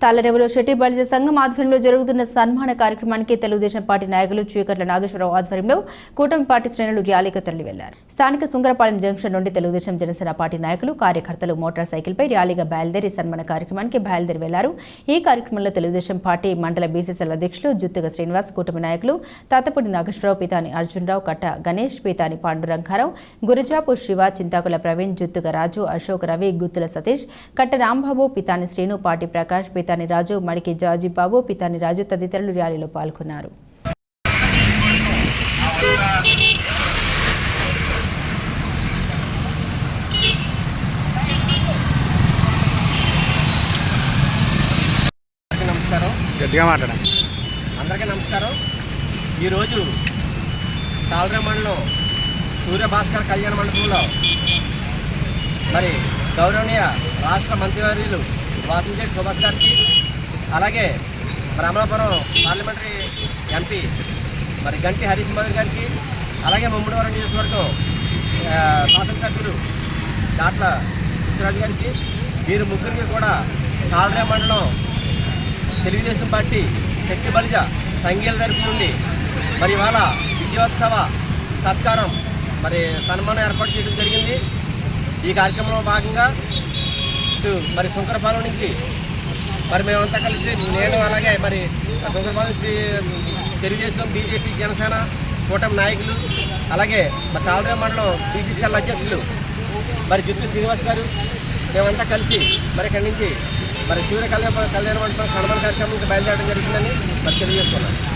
తాళరేవులో షెట్టి బలిజ సంఘం ఆధ్వర్యంలో జరుగుతున్న సన్మాన కార్యక్రమానికి తెలుగుదేశం పార్టీ నాయకులు చీకట్ల నాగేశ్వరరావు ఆధ్వర్యంలో కూటమి పార్టీ శ్రేణులు ర్యాలీగా తరలి వెళ్ళారు స్థానిక సుంగరపాలెం జంక్షన్ నుండి తెలుగుదేశం జనసేన పార్టీ నాయకులు కార్యకర్తలు మోటార్ సైకిల్పై ర్యాలీగా బయలుదేరి సన్మాన కార్యక్రమానికి బయలుదేరి వెళ్ళారు. ఈ కార్యక్రమంలో తెలుగుదేశం పార్టీ మండల బీసీసీల అధ్యక్షులు జుత్తుగ శ్రీనివాస్ కూటమి నాయకులు తాతపూడి నాగేశ్వరరావు పితాని అర్జున్రావు కట్ట గణేష్ పితాని పాండురంగారావు గురజాపు శివ చింతాకుల ప్రవీణ్ జుత్తుగ రాజు అశోక్ రవి గుత్తుల సతీష్ కట్ట రాంబాబు పితాని శ్రీను పాటి ప్రకాష్ పితాని రాజు మడికి జాజీబాబు పితాని రాజు తదితరులు ర్యాలీలో పాల్గొన్నారు. అందరికీ నమస్కారం. గట్టిగా మాట్లాడండి. అందరికీ నమస్కారం. ఈరోజు తాళరే మండలం సూర్యభాస్కర్ కళ్యాణ మండపంలో మరి గౌరవనీయ రాష్ట్ర మంత్రివర్యులు వాసంశెట్టి సుభాష్ గారికి అలాగే బ్రహ్మపురం పార్లమెంటరీ ఎంపీ మరి గంటి హరీష్ మధుర్ గారికి అలాగే ముమ్మడివరం నియోజకవర్గం ఆ, శాసనసభ్యులు దాట్ల కృష్ణరాజు గారికి వీరు ముగ్గురికి కూడా కాలరే మండలం తెలుగుదేశం పార్టీ శక్తి బలిజ సంఘీల తరపు నుండి మరి ఇవాళ విజయోత్సవ సత్కారం మరి సన్మానం ఏర్పాటు చేయడం జరిగింది. ఈ కార్యక్రమంలో భాగంగా ఇటు మరి శంకరపాలెం నుంచి మరి మేమంతా కలిసి నేను అలాగే మరి ఆ శంకరపాలెం నుంచి తెలుగుదేశం బీజేపీ జనసేన కూటమి నాయకులు అలాగే మరి తాళరే మండలం బీసీసీఎల్ అధ్యక్షులు మరి జుట్టు శ్రీనివాస్ గారు మేమంతా కలిసి మరి ఇక్కడి నుంచి మరి సూర్య కళ్యాణ కళ్యాణ మండపం సన్మాన కార్యక్రమానికి బయలుదేరడం జరిగిందని మరి తెలియజేస్తున్నాను